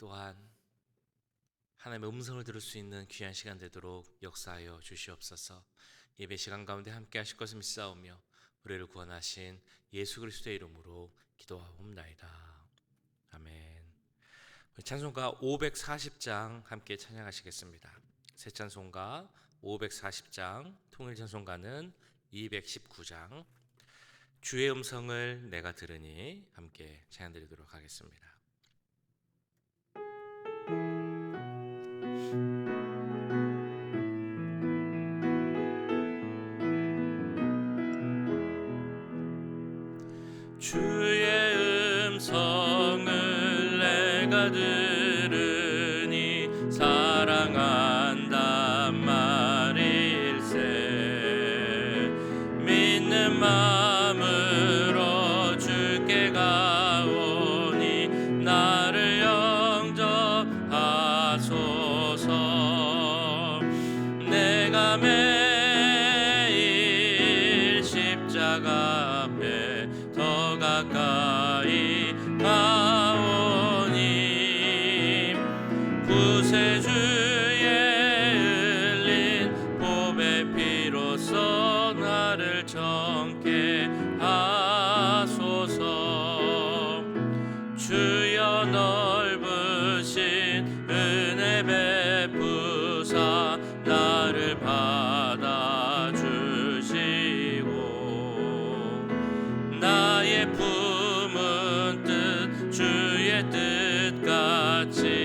또한 하나님의 음성을 들을 수 있는 귀한 시간 되도록 역사하여 주시옵소서. 예배 시간 가운데 함께 하실 것을 믿사오며 우리를 구원하신 예수 그리스도의 이름으로 기도하옵나이다. 아멘. 찬송가 540장 함께 찬양하시겠습니다. 새 찬송가 540장, 통일 찬송가는 219장. 주의 음성을 내가 들으니 함께 찬양 드리도록 하겠습니다. 주의 음성을 내가 들으니 사랑한단 말일세. 믿는 마 같이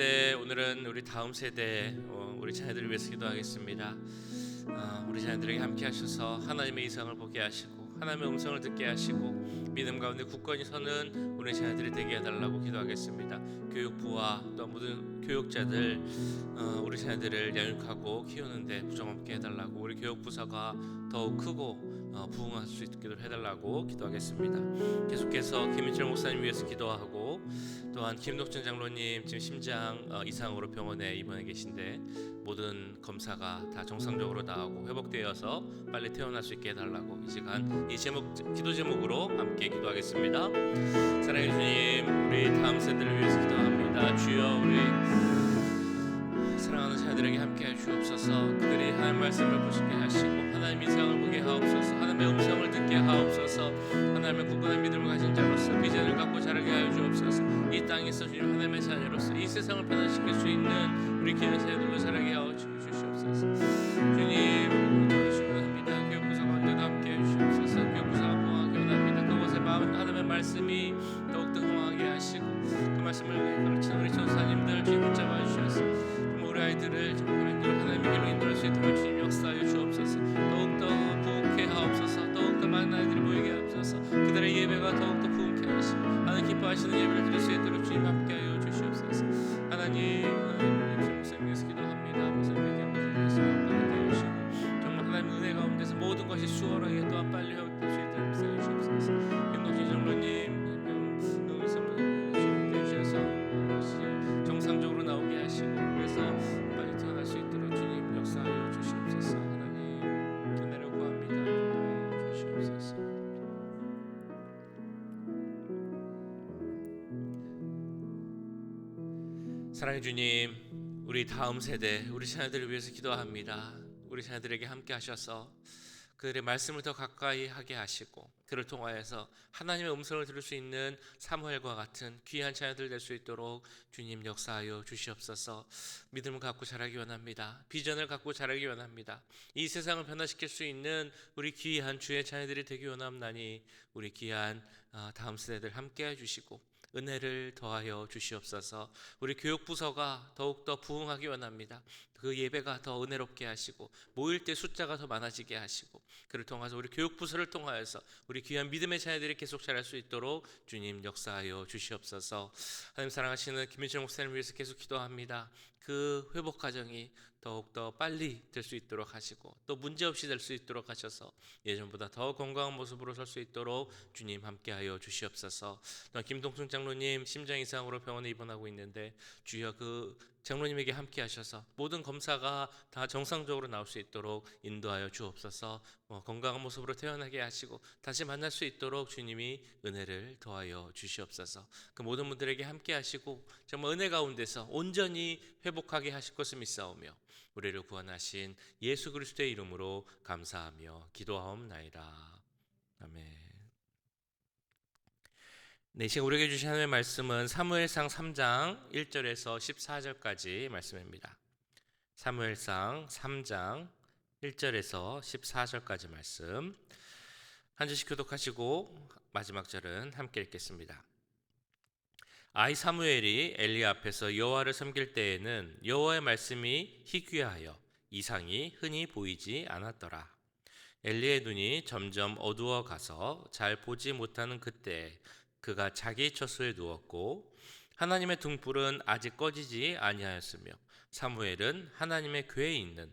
때 오늘은 우리 다음 세대 어, 우리 자녀들을 위해서 기도하겠습니다. 아, 우리 자녀들에게 함께 하셔서 하나님의 이상을 보게 하시고 하나님의 음성을 듣게 하시고 믿음 가운데 굳건히 서는 우리 자녀들이 되게 해달라고 기도하겠습니다. 교육부와 또 모든 교육자들 어, 우리 자녀들을 양육하고 키우는데 부정 없게 해달라고 우리 교육부서가 더욱 크고 어, 부흥할 수 있도록 해달라고 기도하겠습니다. 계속해서 김인철 목사님 위해서 기도하고 또한 김덕준 장로님 지금 심장 어, 이상으로 병원에 입원해 계신데 모든 검사가 다 정상적으로 나오고 회복되어서 빨리 퇴원할 수 있게 해달라고 이 시간 이 제목 기도 제목으로 함께 기도하겠습니다. 사랑해 주님 우리 다음 세대를 위해서 기도 합니다. 주여 우리 사랑하는 자녀들에게 함께해 주옵소서. 그들이 하나님 말씀을 보시게 하시고 하나님 인상을 보게 하옵소서. 하나님의 음성을 듣게 하옵소서. 하나님의 굳건한 믿음을 가진 자로서 비전을 갖고 자라게 하여 주옵소서. 이 땅에서 주님 하나님의 자녀로서 이 세상을 변화시킬 수 있는 우리 귀한 자녀들로 자라게 하여 주시옵소서. 주님 가운데도 함께해 주시옵소서. 부서가 봉하기 원합니다. 그곳에 마음 하나님의 말씀이 더욱더 흥하게 하시고 그 말씀을 가르치는 우리 전사님들 주님 붙잡아 주셔서 우리 아이들을 정말 하나님의 길로 인도할 수 있도록 주님 역사하여 주옵소서. 더욱더 부흥케 하옵소서. 더욱더 많은 아이들이 모이게 하옵소서. 그들의 예배가 더욱더 부흥케 하시고 하나님 기뻐하시는 예배를 드릴 수 있도록 주님 함께 사랑해 주님 우리 다음 세대 우리 자녀들을 위해서 기도합니다. 우리 자녀들에게 함께 하셔서 그들의 말씀을 더 가까이 하게 하시고 그를 통하여서 하나님의 음성을 들을 수 있는 사무엘과 같은 귀한 자녀들 될 수 있도록 주님 역사하여 주시옵소서. 믿음을 갖고 자라기 원합니다. 비전을 갖고 자라기 원합니다. 이 세상을 변화시킬 수 있는 우리 귀한 주의 자녀들이 되기 원합나니 우리 귀한 어, 다음 세대들 함께 해 주시고 은혜를 더하여 주시옵소서. 우리 교육부서가 더욱더 부흥하기 원합니다. 그 예배가 더 은혜롭게 하시고 모일 때 숫자가 더 많아지게 하시고 그를 통해서 우리 교육부서를 통하여서 우리 귀한 믿음의 자녀들이 계속 자랄 수 있도록 주님 역사하여 주시옵소서. 하나님 사랑하시는 김민철 목사님을 위해서 계속 기도합니다. 그 회복 과정이 더욱더 빨리 될 수 있도록 하시고 또 문제 없이 될 수 있도록 하셔서 예전보다 더 건강한 모습으로 설 수 있도록 주님 함께하여 주시옵소서. 또 김동순 장로님 심장 이상으로 병원에 입원하고 있는데 주여 그 장로님에게 함께 하셔서 모든 검사가 다 정상적으로 나올 수 있도록 인도하여 주옵소서. 뭐 건강한 모습으로 태어나게 하시고 다시 만날 수 있도록 주님이 은혜를 더하여 주시옵소서. 그 모든 분들에게 함께 하시고 정말 은혜 가운데서 온전히 회복하게 하실 것을 믿사오며 우리를 구원하신 예수 그리스도의 이름으로 감사하며 기도하옵나이다. 아멘. 네, 시간 우리에게 주신 하나님의 말씀은 사무엘상 3장 1절에서 14절까지 말씀입니다. 사무엘상 3장 1절에서 14절까지 말씀. 한 절씩 교독하시고 마지막 절은 함께 읽겠습니다. 아이 사무엘이 엘리 앞에서 여호와를 섬길 때에는 여호와의 말씀이 희귀하여 이상이 흔히 보이지 않았더라. 엘리의 눈이 점점 어두워 가서 잘 보지 못하는 그때 그가 자기 처소에 누웠고 하나님의 등불은 아직 꺼지지 아니하였으며 사무엘은 하나님의 궤에 있는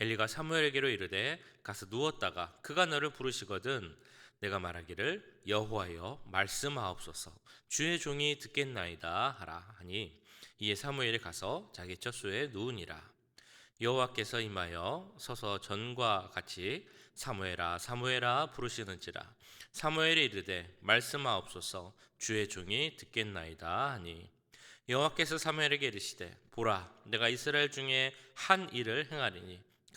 엘리가 사무엘에게로 이르되 가서 누웠다가 그가 너를 부르시거든 내가 말하기를 여호와여 말씀하옵소서. 주의 종이 듣겠나이다 하라 하니 이에 사무엘이 가서 자기 젖소에 누우니라. 여호와께서 임하여 서서 전과 같이 사무엘아 사무엘아 부르시는지라. 사무엘이 이르되 말씀하옵소서. 주의 종이 듣겠나이다 하니 여호와께서 사무엘에게 이르시되 보라 내가 이스라엘 중에 한 일을 행하리니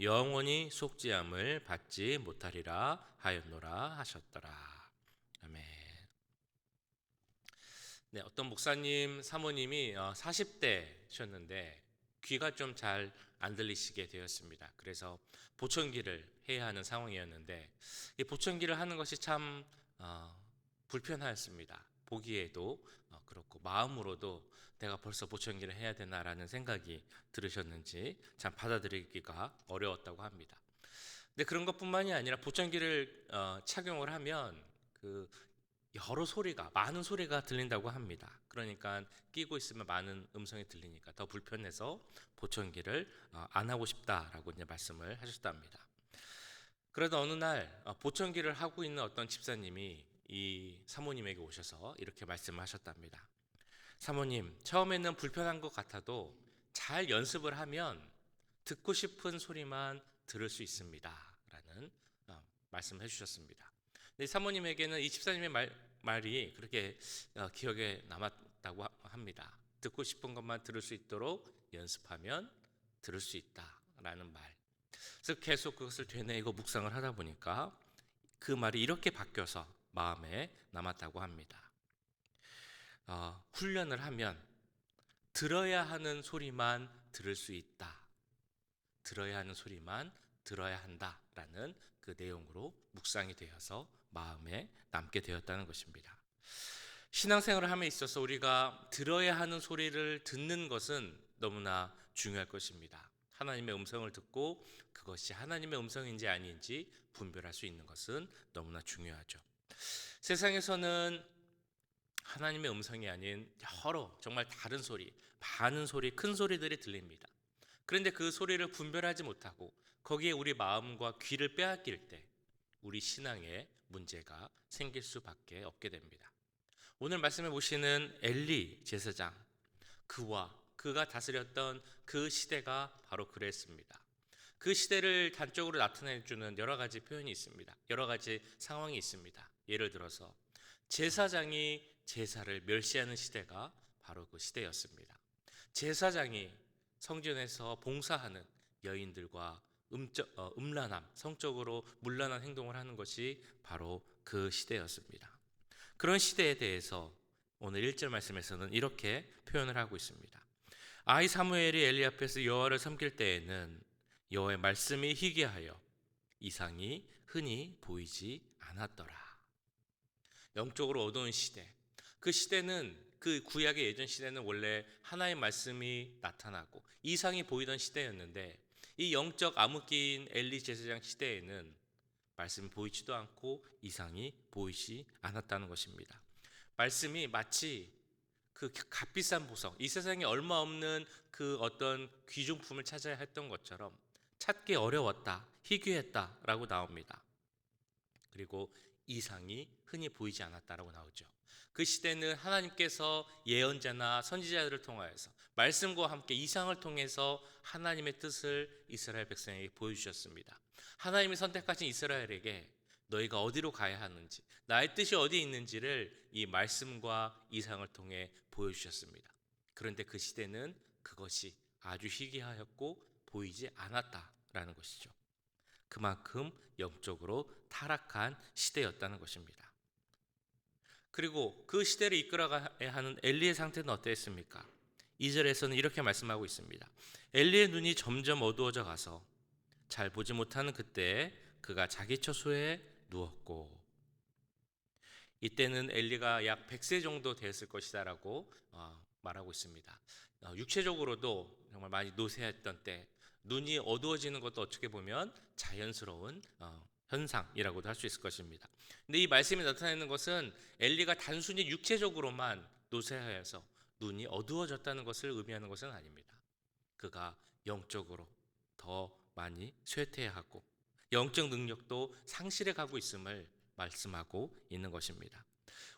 영원히 속죄함을 받지 못하리라 하였노라 하셨더라. 아멘. 네, 어떤 목사님 사모님이 40대셨는데 귀가 좀 잘 안 들리시게 되었습니다. 그래서 보청기를 해야 하는 상황이었는데 이 보청기를 하는 것이 참 어, 불편하였습니다. 보기에도 어, 그렇고 마음으로도 내가 벌써 보청기를 해야 되나라는 생각이 들으셨는지 참 받아들이기가 어려웠다고 합니다. 근데 그런 것뿐만이 아니라 보청기를 어, 착용을 하면 그 여러 소리가 많은 소리가 들린다고 합니다. 그러니까 끼고 있으면 많은 음성이 들리니까 더 불편해서 보청기를 어, 안 하고 싶다라고 이제 말씀을 하셨답니다. 그러다 어느 날 어, 보청기를 하고 있는 어떤 집사님이 이 사모님에게 오셔서 이렇게 말씀하셨답니다. 사모님, 처음에는 불편한 것 같아도 잘 연습을 하면 듣고 싶은 소리만 들을 수 있습니다. 라는 어, 말씀을 해주셨습니다. 근데 사모님에게는 이 집사님의 말, 말이 그렇게 어, 기억에 남았다고 합니다. 듣고 싶은 것만 들을 수 있도록 연습하면 들을 수 있다라는 말. 그래서 계속 그것을 되뇌이고 묵상을 하다 보니까 그 말이 이렇게 바뀌어서 마음에 남았다고 합니다. 어, 훈련을 하면 들어야 하는 소리만 들을 수 있다. 들어야 하는 소리만 들어야 한다라는 그 내용으로 묵상이 되어서 마음에 남게 되었다는 것입니다. 신앙생활을 함에 있어서 우리가 들어야 하는 소리를 듣는 것은 너무나 중요할 것입니다. 하나님의 음성을 듣고 그것이 하나님의 음성인지 아닌지 분별할 수 있는 것은 너무나 중요하죠. 세상에서는 하나님의 음성이 아닌 여러 정말 다른 소리, 많은 소리, 큰 소리들이 들립니다. 그런데 그 소리를 분별하지 못하고 거기에 우리 마음과 귀를 빼앗길 때 우리 신앙에 문제가 생길 수밖에 없게 됩니다. 오늘 말씀해 보시는 엘리 제사장 그와 그가 다스렸던 그 시대가 바로 그랬습니다. 그 시대를 단적으로 나타내 주는 여러 가지 표현이 있습니다. 여러 가지 상황이 있습니다. 예를 들어서 제사장이 제사를 멸시하는 시대가 바로 그 시대였습니다. 제사장이 성전에서 봉사하는 여인들과 음적, 어, 음란함, 성적으로 문란한 행동을 하는 것이 바로 그 시대였습니다. 그런 시대에 대해서 오늘 1절 말씀에서는 이렇게 표현을 하고 있습니다. 아이 사무엘이 엘리 앞에서 여호와를 섬길 때에는 여호와의 말씀이 희귀하여 이상이 흔히 보이지 않았더라. 영적으로 어두운 시대. 그 시대는 그 구약의 예전 시대는 원래 하나의 말씀이 나타나고 이상이 보이던 시대였는데 이 영적 암흑기인 엘리 제사장 시대에는 말씀이 보이지도 않고 이상이 보이지 않았다는 것입니다. 말씀이 마치 그 값비싼 보석, 이 세상에 얼마 없는 그 어떤 귀중품을 찾아야 했던 것처럼 찾기 어려웠다, 희귀했다라고 나옵니다. 그리고 이상이 흔히 보이지 않았다라고 나오죠. 그 시대는 하나님께서 예언자나 선지자들을 통하여서 말씀과 함께 이상을 통해서 하나님의 뜻을 이스라엘 백성에게 보여주셨습니다. 하나님이 선택하신 이스라엘에게 너희가 어디로 가야 하는지, 나의 뜻이 어디 있는지를 이 말씀과 이상을 통해 보여주셨습니다. 그런데 그 시대는 그것이 아주 희귀하였고 보이지 않았다라는 것이죠. 그만큼 영적으로 타락한 시대였다는 것입니다. 그리고 그 시대를 이끌어가야 하는 엘리의 상태는 어땠습니까? 2절에서는 이렇게 말씀하고 있습니다. 엘리의 눈이 점점 어두워져 가서 잘 보지 못하는 그때 그가 자기 처소에 누웠고 이때는 엘리가 약 100세 정도 되었을 것이다라고 어, 말하고 있습니다. 어, 육체적으로도 정말 많이 노쇠했던 때 눈이 어두워지는 것도 어떻게 보면 자연스러운 어, 현상이라고도 할 수 있을 것입니다. 근데 이 말씀이 나타내는 것은 엘리가 단순히 육체적으로만 노쇠하여서 눈이 어두워졌다는 것을 의미하는 것은 아닙니다. 그가 영적으로 더 많이 쇠퇴하고 영적 능력도 상실해 가고 있음을 말씀하고 있는 것입니다.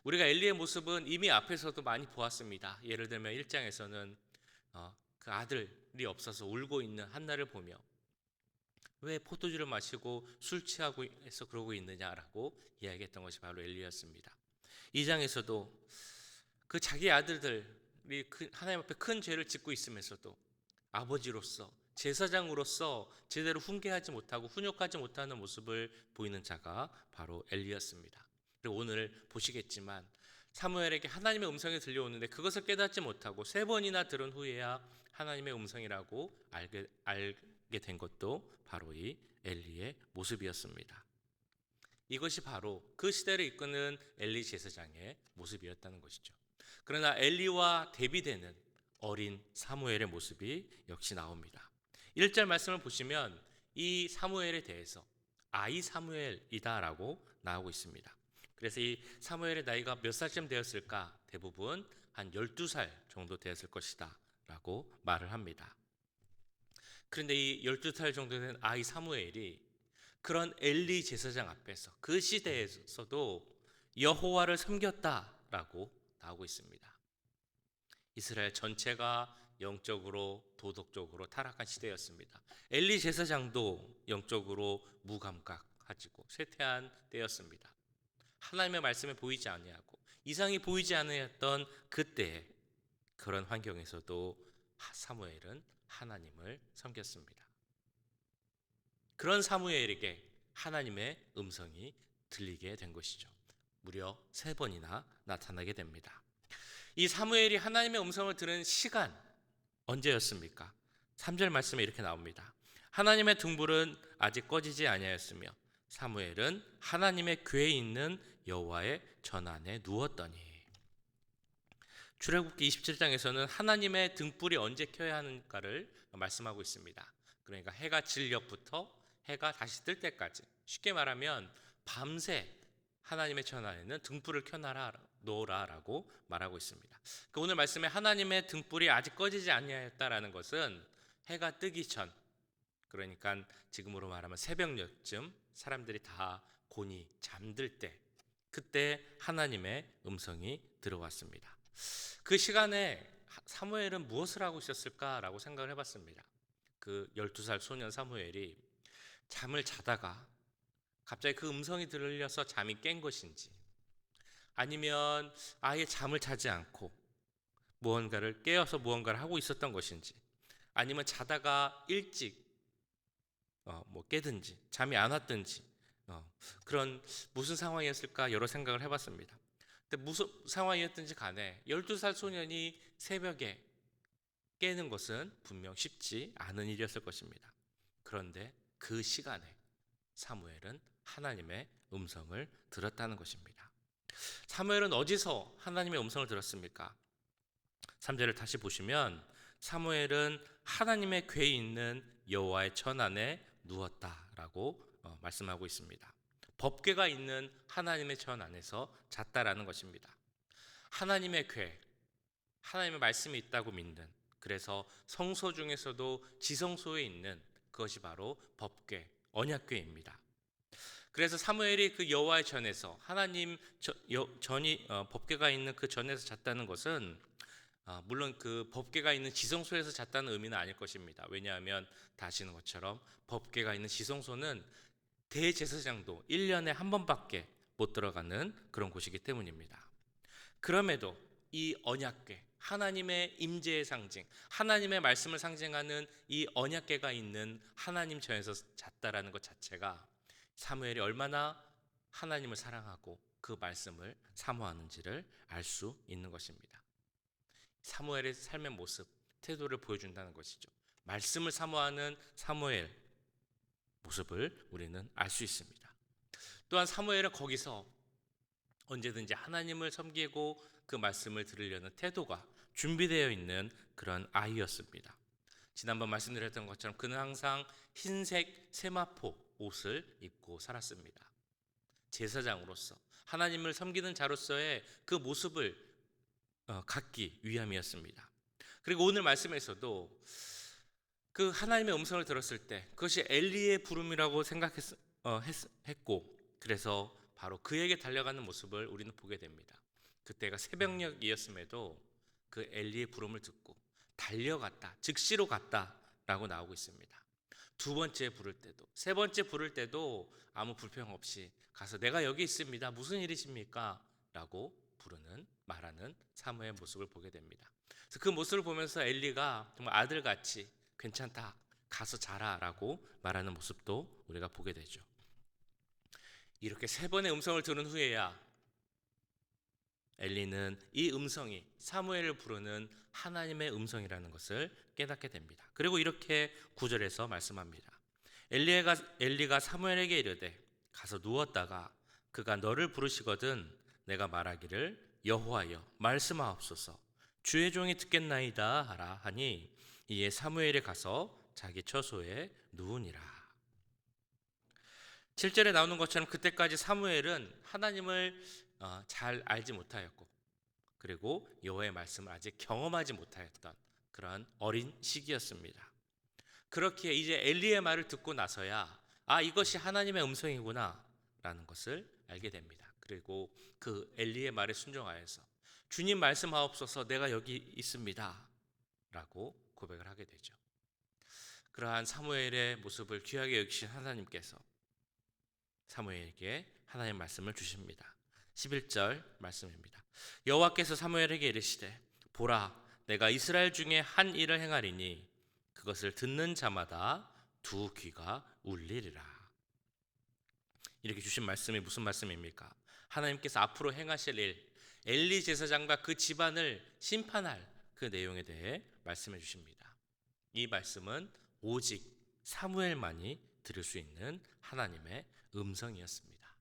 우리가 엘리의 모습은 이미 앞에서도 많이 보았습니다. 예를 들면 1장에서는 어, 그 아들이 없어서 울고 있는 한나를 보며 왜 포도주를 마시고 술 취하고 해서 그러고 있느냐라고 이야기했던 것이 바로 엘리였습니다. 이 장에서도 그 자기 아들들이 그 하나님 앞에 큰 죄를 짓고 있으면서도 아버지로서 제사장으로서 제대로 훈계하지 못하고 훈육하지 못하는 모습을 보이는 자가 바로 엘리였습니다. 그리고 오늘 보시겠지만 사무엘에게 하나님의 음성이 들려오는데 그것을 깨닫지 못하고 세 번이나 들은 후에야 하나님의 음성이라고 알게, 알 게 된 것도 바로 이 엘리의 모습이었습니다. 이것이 바로 그 시대를 이끄는 엘리 제사장의 모습이었다는 것이죠. 그러나 엘리와 대비되는 어린 사무엘의 모습이 역시 나옵니다. 1절 말씀을 보시면 이 사무엘에 대해서 아이 사무엘이다라고 나오고 있습니다. 그래서 이 사무엘의 나이가 몇 살쯤 되었을까? 대부분 한 12살 정도 되었을 것이다 라고 말을 합니다. 그런데 이 12살 정도 된 아이 사무엘이 그런 엘리 제사장 앞에서 그 시대에서도 여호와를 섬겼다라고 나오고 있습니다. 이스라엘 전체가 영적으로 도덕적으로 타락한 시대였습니다. 엘리 제사장도 영적으로 무감각하지고 쇠퇴한 때였습니다. 하나님의 말씀에 보이지 아니하고 이상이 보이지 않았던 그때 그런 환경에서도 사무엘은 하나님을 섬겼습니다. 그런 사무엘에게 하나님의 음성이 들리게 된 것이죠. 무려 세 번이나 나타나게 됩니다. 이 사무엘이 하나님의 음성을 들은 시간 언제였습니까? 3절 말씀에 이렇게 나옵니다. 하나님의 등불은 아직 꺼지지 아니하였으며 사무엘은 하나님의 궤에 있는 여호와의 전안에 누웠더니 출애굽기 27장에서는 하나님의 등불이 언제 켜야 하는가를 말씀하고 있습니다. 그러니까 해가 진력부터 해가 다시 뜰 때까지 쉽게 말하면 밤새 하나님의 전안에는 등불을 켜놔라 놓으라라고 말하고 있습니다. 그 오늘 말씀에 하나님의 등불이 아직 꺼지지 아니하였다라는 것은 해가 뜨기 전 그러니까 지금으로 말하면 새벽녘쯤 사람들이 다 곤히 잠들 때 그때 하나님의 음성이 들어왔습니다. 그 시간에 사무엘은 무엇을 하고 있었을까라고 생각을 해봤습니다. 그 12살 소년 사무엘이 잠을 자다가 갑자기 그 음성이 들려서 잠이 깬 것인지 아니면 아예 잠을 자지 않고 무언가를 깨어서 무언가를 하고 있었던 것인지 아니면 자다가 일찍 어, 뭐 깨든지 잠이 안 왔든지 어, 그런 무슨 상황이었을까 여러 생각을 해봤습니다. 근데 무슨 상황이었든지 간에 12살 소년이 새벽에 깨는 것은 분명 쉽지 않은 일이었을 것입니다. 그런데 그 시간에 사무엘은 하나님의 음성을 들었다는 것입니다. 사무엘은 어디서 하나님의 음성을 들었습니까? 3절을 다시 보시면 사무엘은 하나님의 궤에 있는 여호와의 천 안에 누웠다라고 어, 말씀하고 있습니다. 법궤가 있는 하나님의 전 안에서 잤다라는 것입니다. 하나님의 궤, 하나님의 말씀이 있다고 믿는 그래서 성소 중에서도 지성소에 있는 그것이 바로 법궤, 언약궤입니다. 그래서 사무엘이 그 여호와의 전에서 하나님 전이 어, 법궤가 있는 그 전에서 잤다는 것은 아, 물론 그 법궤가 있는 지성소에서 잤다는 의미는 아닐 것입니다. 왜냐하면 다 아시는 것처럼 법궤가 있는 지성소는 대제사장도 1년에 한 번밖에 못 들어가는 그런 곳이기 때문입니다. 그럼에도 이 언약궤, 하나님의 임재의 상징, 하나님의 말씀을 상징하는 이 언약궤가 있는 하나님 전에서 잤다라는 것 자체가 사무엘이 얼마나 하나님을 사랑하고 그 말씀을 사모하는지를 알 수 있는 것입니다. 사무엘의 삶의 모습, 태도를 보여준다는 것이죠. 말씀을 사모하는 사무엘 모습을 우리는 알 수 있습니다. 또한 사무엘은 거기서 언제든지 하나님을 섬기고 그 말씀을 들으려는 태도가 준비되어 있는 그런 아이였습니다. 지난번 말씀드렸던 것처럼 그는 항상 흰색 세마포 옷을 입고 살았습니다. 제사장으로서 하나님을 섬기는 자로서의 그 모습을 어, 갖기 위함이었습니다. 그리고 오늘 말씀에서도 그 하나님의 음성을 들었을 때 그것이 엘리의 부름이라고 생각했고 어, 그래서 바로 그에게 달려가는 모습을 우리는 보게 됩니다. 그때가 새벽녘이었음에도 그 엘리의 부름을 듣고 달려갔다, 즉시로 갔다라고 나오고 있습니다. 두 번째 부를 때도, 세 번째 부를 때도 아무 불평 없이 가서 내가 여기 있습니다. 무슨 일이십니까? 라고 부르는 말하는 사무의 모습을 보게 됩니다. 그래서 그 모습을 보면서 엘리가 정말 아들같이 괜찮다. 가서 자라라고 말하는 모습도 우리가 보게 되죠. 이렇게 세 번의 음성을 들은 후에야 엘리는 이 음성이 사무엘을 부르는 하나님의 음성이라는 것을 깨닫게 됩니다. 그리고 이렇게 구절에서 말씀합니다. 엘리가 엘리가 사무엘에게 이르되 가서 누웠다가 그가 너를 부르시거든 내가 말하기를 여호와여 말씀하옵소서 주의 종이 듣겠나이다 하라 하니 이에 사무엘이 가서 자기 처소에 누우니라. 7절에 나오는 것처럼 그때까지 사무엘은 하나님을 어, 잘 알지 못하였고 그리고 여호와의 말씀을 아직 경험하지 못하였던 그런 어린 시기였습니다. 그렇기에 이제 엘리의 말을 듣고 나서야 아 이것이 하나님의 음성이구나라는 것을 알게 됩니다. 그리고 그 엘리의 말에 순종하여서 주님 말씀하옵소서 내가 여기 있습니다라고 고백을 하게 되죠. 그러한 사무엘의 모습을 귀하게 여기신 하나님께서 사무엘에게 하나님의 말씀을 주십니다. 11절 말씀입니다. 여호와께서 사무엘에게 이르시되 보라 내가 이스라엘 중에 한 일을 행하리니 그것을 듣는 자마다 두 귀가 울리리라. 이렇게 주신 말씀이 무슨 말씀입니까? 하나님께서 앞으로 행하실 일, 엘리 제사장과 그 집안을 심판할 그 내용에 대해 말씀해 주십니다. 이 말씀은 오직 사무엘만이 들을 수 있는 하나님의 음성이었습니다.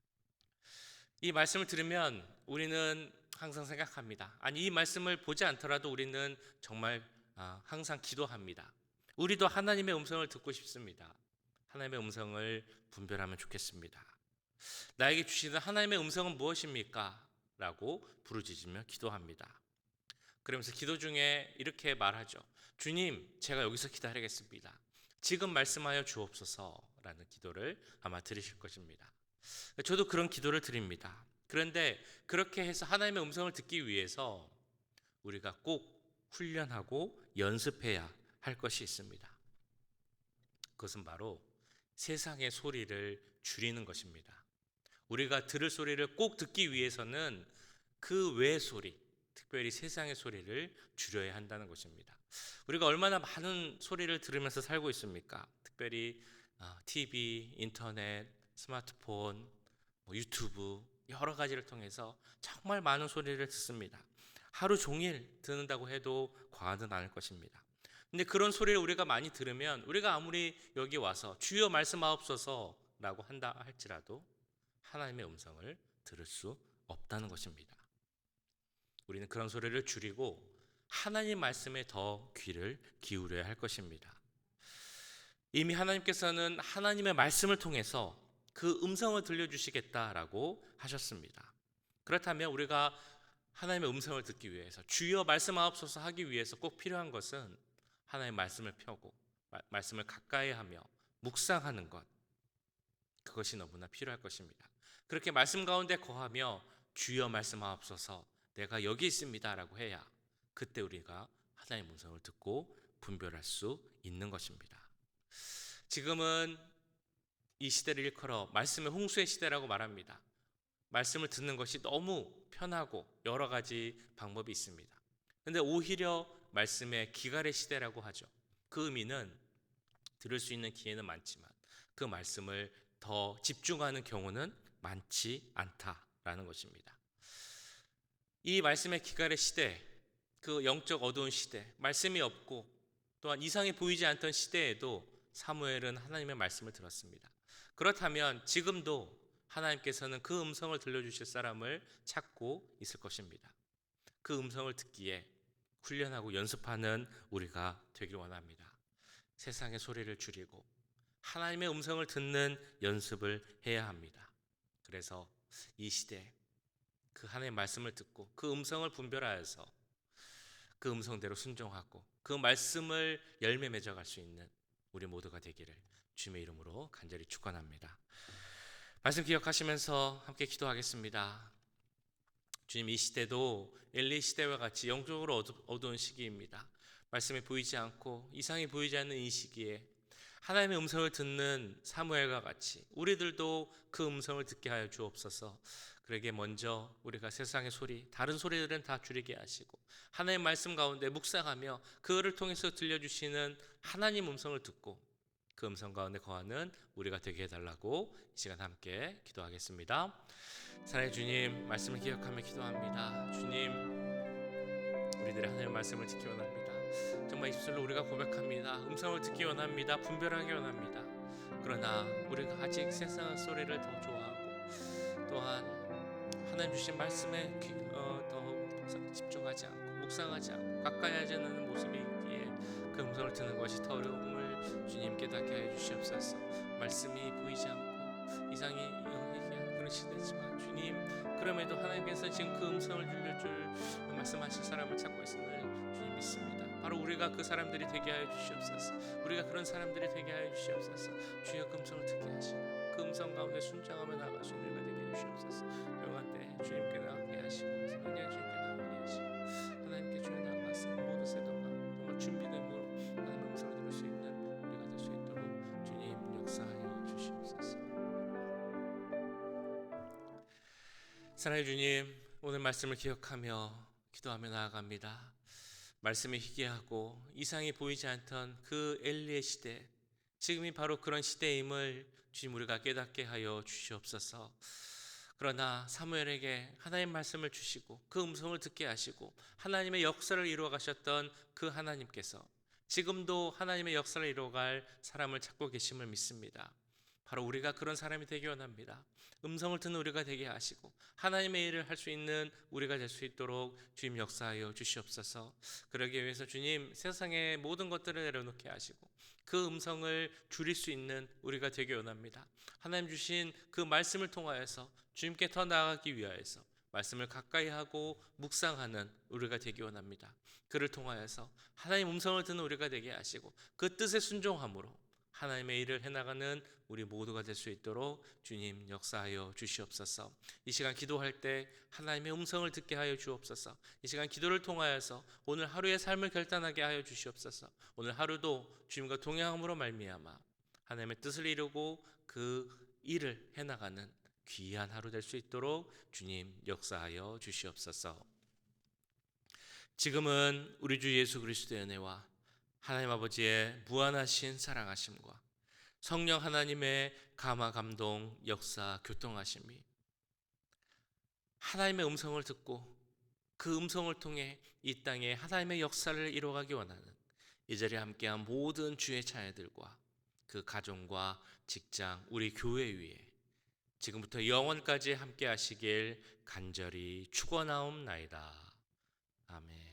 이 말씀을 들으면 우리는 항상 생각합니다. 아니 이 말씀을 보지 않더라도 우리는 정말 아, 항상 기도합니다. 우리도 하나님의 음성을 듣고 싶습니다. 하나님의 음성을 분별하면 좋겠습니다. 나에게 주시는 하나님의 음성은 무엇입니까? 라고 부르짖으며 기도합니다. 그러면서 기도 중에 이렇게 말하죠. 주님, 제가 여기서 기다리겠습니다. 지금 말씀하여 주옵소서라는 기도를 아마 들으실 것입니다. 저도 그런 기도를 드립니다. 그런데 그렇게 해서 하나님의 음성을 듣기 위해서 우리가 꼭 훈련하고 연습해야 할 것이 있습니다. 그것은 바로 세상의 소리를 줄이는 것입니다. 우리가 들을 소리를 꼭 듣기 위해서는 그 외 소리, 특별히 세상의 소리를 줄여야 한다는 것입니다. 우리가 얼마나 많은 소리를 들으면서 살고 있습니까? 특별히 TV, 아, 인터넷, 스마트폰, 뭐 유튜브 여러 가지를 통해서 정말 많은 소리를 듣습니다. 하루 종일 듣는다고 해도 과하진 않을 것입니다. 근데 그런 소리를 우리가 많이 들으면 우리가 아무리 여기 와서 주여 말씀하옵소서라고 한다 할지라도 하나님의 음성을 들을 수 없다는 것입니다. 우리는 그런 소리를 줄이고 하나님 말씀에 더 귀를 기울여야 할 것입니다. 이미 하나님께서는 하나님의 말씀을 통해서 그 음성을 들려주시겠다라고 하셨습니다. 그렇다면 우리가 하나님의 음성을 듣기 위해서 주여 말씀하옵소서 하기 위해서 꼭 필요한 것은 하나님의 말씀을 펴고 말씀을 가까이 하며 묵상하는 것 그것이 너무나 필요할 것입니다. 그렇게 말씀 가운데 거하며 주여 말씀하옵소서 내가 여기 있습니다라고 해야 그때 우리가 하나님의 음성을 듣고 분별할 수 있는 것입니다. 지금은 이 시대를 일컬어 말씀의 홍수의 시대라고 말합니다. 말씀을 듣는 것이 너무 편하고 여러 가지 방법이 있습니다. 근데 오히려 말씀의 기갈의 시대라고 하죠. 그 의미는 들을 수 있는 기회는 많지만 그 말씀을 더 집중하는 경우는 많지 않다라는 것입니다. 이 말씀의 기갈의 시대, 그 영적 어두운 시대, 말씀이 없고 또한 이상이 보이지 않던 시대에도 사무엘은 하나님의 말씀을 들었습니다. 그렇다면 지금도 하나님께서는 그 음성을 들려주실 사람을 찾고 있을 것입니다. 그 음성을 듣기에 훈련하고 연습하는 우리가 되길 원합니다. 세상의 소리를 줄이고 하나님의 음성을 듣는 연습을 해야 합니다. 그래서 이 시대 그 하나님의 말씀을 듣고 그 음성을 분별하여서 그 음성대로 순종하고 그 말씀을 열매 맺어갈 수 있는 우리 모두가 되기를 주님의 이름으로 간절히 축원합니다. 말씀 기억하시면서 함께 기도하겠습니다. 주님 이 시대도 엘리 시대와 같이 영적으로 어두운 시기입니다. 말씀이 보이지 않고 이상이 보이지 않는 이 시기에 하나님의 음성을 듣는 사무엘과 같이 우리들도 그 음성을 듣게 하여 주옵소서. 그러게 먼저 우리가 세상의 소리, 다른 소리들은 다 줄이게 하시고 하나님의 말씀 가운데 묵상하며 그를 통해서 들려주시는 하나님 음성을 듣고 그 음성 가운데 거하는 우리가 되게 해달라고 이 시간 함께 기도하겠습니다. 사랑의 주님 말씀을 기억하며 기도합니다. 주님 우리들의 하나님의 말씀을 듣기 원합니다. 정말 입술로 우리가 고백합니다. 음성을 듣기 원합니다. 분별하기 원합니다. 그러나 우리가 아직 세상 소리를 더 좋아하고 또한 하나님 주신 말씀에 귀- 어, 더 집중하지 않고 묵상하지 않고 가까이 하지 않는 모습이 있기에 그 음성을 듣는 것이 더 어려움을 주님 깨닫게 하여 주시옵소서. 말씀이 보이지 않고 이상이 희귀한 그런 시대지만 주님 그럼에도 하나님께서 지금 그 음성을 들려줄 말씀하실 사람을 찾고 있음을 주님 믿습니다. 바로 우리가 그 사람들이 되게 하여 주시옵소서. 우리가 그런 사람들이 되게 하여 주시옵소서. 주여 그 음성을 듣게 하시고 그 음성 가운데 순장하며 나아갈 수 있는 우리가 되게 해 주시옵소서. 사랑의 주님, 오늘 말씀을 기억하며 기도하며 나아갑니다. 말씀이 희귀하고 이상이 보이지 않던 그 엘리의 시대, 지금이 바로 그런 시대임을 주님 우리가 깨닫게 하여 주시옵소서. 그러나 사무엘에게 하나님 말씀을 주시고 그 음성을 듣게 하시고 하나님의 역사를 이루어 가셨던 그 하나님께서 지금도 하나님의 역사를 이루어갈 사람을 찾고 계심을 믿습니다. 바로 우리가 그런 사람이 되기 원합니다. 음성을 듣는 우리가 되게 하시고 하나님의 일을 할 수 있는 우리가 될 수 있도록 주님 역사하여 주시옵소서. 그러기 위해서 주님 세상의 모든 것들을 내려놓게 하시고 그 음성을 줄일 수 있는 우리가 되기 원합니다. 하나님 주신 그 말씀을 통하여서 주님께 더 나아가기 위하여서 말씀을 가까이 하고 묵상하는 우리가 되기 원합니다. 그를 통하여서 하나님 음성을 듣는 우리가 되게 하시고 그 뜻에 순종함으로 하나님의 일을 해나가는 우리 모두가 될 수 있도록 주님 역사하여 주시옵소서. 이 시간 기도할 때 하나님의 음성을 듣게 하여 주옵소서. 이 시간 기도를 통하여서 오늘 하루의 삶을 결단하게 하여 주시옵소서. 오늘 하루도 주님과 동행함으로 말미암아 하나님의 뜻을 이루고 그 일을 해나가는 귀한 하루 될 수 있도록 주님 역사하여 주시옵소서. 지금은 우리 주 예수 그리스도의 은혜와 하나님 아버지의 무한하신 사랑하심과 성령 하나님의 감화 감동 역사 교통하심이 하나님의 음성을 듣고 그 음성을 통해 이 땅에 하나님의 역사를 이루어가기 원하는 이 자리에 함께한 모든 주의 자녀들과 그 가정과 직장 우리 교회 위에 지금부터 영원까지 함께 하시길 간절히 축원하옵나이다. 아멘.